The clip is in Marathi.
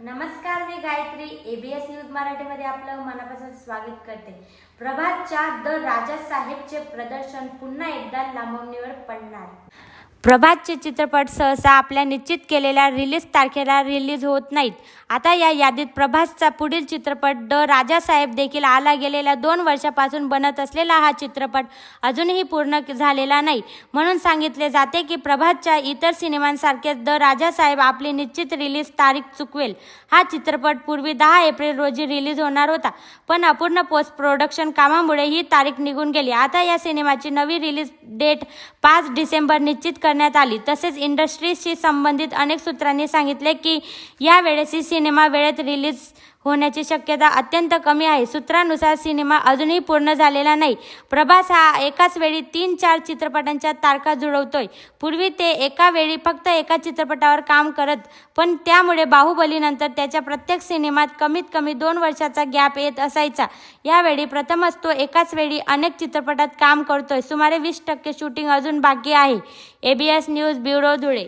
नमस्कार मी गायत्री. एबीएस न्यूज मराठीमध्ये आपलं मनापासून स्वागत करते. प्रभातच्या द राजा साहेबचे प्रदर्शन पुन्हा एकदा लांबणीवर पडणार. प्रभातचे चित्रपट सहसा आपल्या निश्चित केलेल्या रिलीज तारखेला रिलीज होत नाहीत. आता या यादीत प्रभासचा पुढील चित्रपट द राजासाहेब देखील आला गेलेल्या दोन वर्षापासून बनत असलेला हा चित्रपट अजूनही पूर्ण झालेला नाही. म्हणून सांगितले जाते की प्रभातच्या इतर सिनेमांसारखेच द राजासाहेब आपली निश्चित रिलीज तारीख चुकवेल. हा चित्रपट पूर्वी दहा एप्रिल रोजी रिलीज होणार होता. पण अपूर्ण पोस्ट प्रोडक्शन कामामुळे ही तारीख निघून गेली. आता या सिनेमाची नवी रिलीज डेट पाच डिसेंबर निश्चित करण्यात आली. तसेच इंडस्ट्रीजशी संबंधित अनेक सूत्रांनी सांगितले की यावेळेस ही सिनेमा वेळेत रिलीज होण्याची शक्यता अत्यंत कमी आहे. सूत्रानुसार सिनेमा अजूनही पूर्ण झालेला नाही. प्रभास हा एकाच वेळी तीन चार चित्रपटांच्या तारखा जुळवतोय. पूर्वी ते एका वेळी फक्त एका चित्रपटावर काम करत पण त्यामुळे बाहुबलीनंतर त्याच्या प्रत्येक सिनेमात कमीत कमी दोन वर्षाचा गॅप येत असायचा. यावेळी प्रथमच तो एकाच वेळी अनेक चित्रपटात काम करतोय. सुमारे वीस टक्के टक्के शूटिंग अजून बाकी आहे. ABS news bureau Dhule.